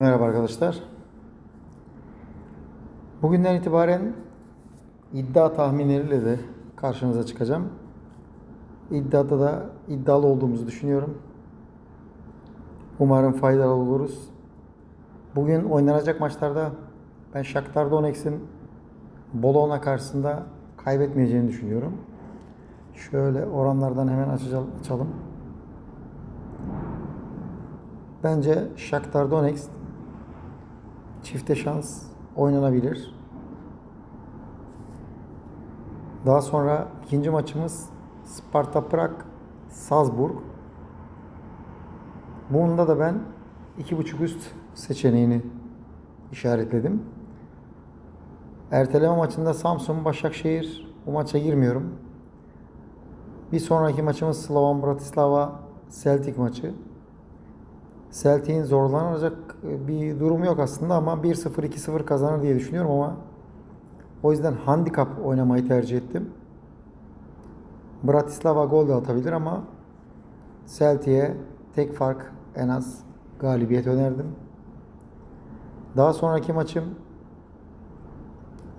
Merhaba arkadaşlar. Bugünden itibaren iddia tahminleriyle de karşınıza çıkacağım. İddiada da iddialı olduğumuzu düşünüyorum. Umarım faydalı oluruz. Bugün oynanacak maçlarda ben Shakhtar Donetsk'in Bologna karşısında kaybetmeyeceğini düşünüyorum. Şöyle oranlardan hemen açalım. Bence Shakhtar Donetsk çifte şans oynanabilir. Daha sonra ikinci maçımız Sparta Prag Salzburg. Bunda da ben iki buçuk üst seçeneğini işaretledim. Erteleme maçında Samsun Başakşehir bu maça girmiyorum. Bir sonraki maçımız Slovan Bratislava Celtic maçı. Celtic'in zorlanacak bir durumu yok aslında ama 1-0 2-0 kazanır diye düşünüyorum ama o yüzden handikap oynamayı tercih ettim. Bratislava gol de atabilir ama Celtic'e tek fark en az galibiyet önerdim. Daha sonraki maçım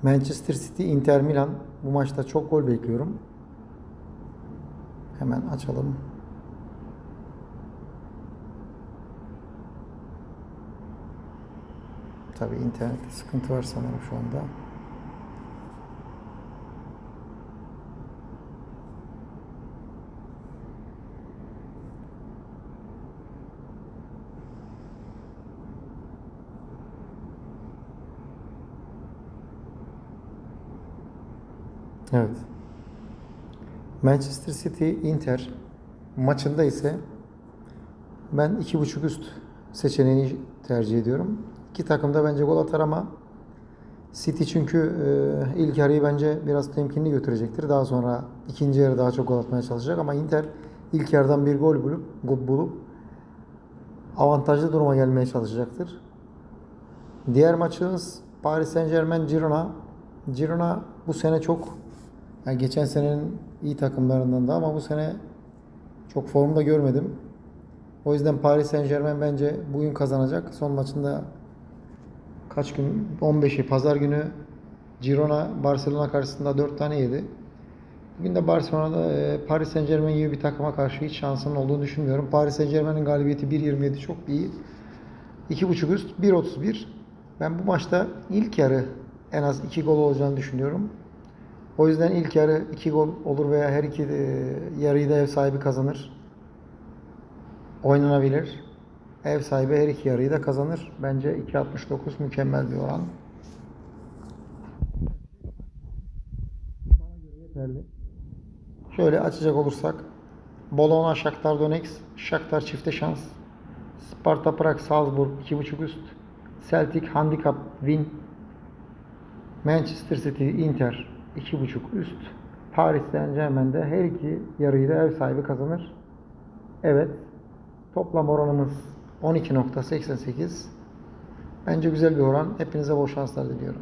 Manchester City Inter Milan. Bu maçta çok gol bekliyorum. Hemen açalım. Tabii internette sıkıntı var sanırım şu anda. Evet. Manchester City Inter maçında ise ben iki buçuk üst seçeneğini tercih ediyorum. İki takım da bence gol atar ama City çünkü e, ilk yarıyı bence biraz temkinli götürecektir. Daha sonra ikinci yarı daha çok gol atmaya çalışacak ama Inter ilk yarıdan bir gol bulup, gol bulup avantajlı duruma gelmeye çalışacaktır. Diğer maçımız Paris Saint Germain Girona. Girona bu sene çok yani geçen senenin iyi takımlarından da ama bu sene çok formda görmedim. O yüzden Paris Saint Germain bence bugün kazanacak. Son maçında kaç gün? 15'i pazar günü Girona Barcelona karşısında 4 tane yedi. Bugün de Barcelona'da e, Paris Saint Germain gibi bir takıma karşı hiç şansının olduğunu düşünmüyorum. Paris Saint Germain'in galibiyeti 1.27 çok iyi. 2.5 üst 1.31. Ben bu maçta ilk yarı en az 2 gol olacağını düşünüyorum. O yüzden ilk yarı 2 gol olur veya her iki e, yarıyı da ev sahibi kazanır. Oynanabilir. Ev sahibi her iki yarıyı da kazanır. Bence 2.69 mükemmel bir oran. Yeterli. Şöyle açacak olursak Bologna Shakhtar Donetsk Shakhtar çifte şans Sparta Prag Salzburg 2.5 üst Celtic Handicap Win Manchester City Inter 2.5 üst Paris Saint Germain'de her iki yarıyı da ev sahibi kazanır. Evet. Toplam oranımız 12.88. Bence güzel bir oran. Hepinize bol şanslar diliyorum.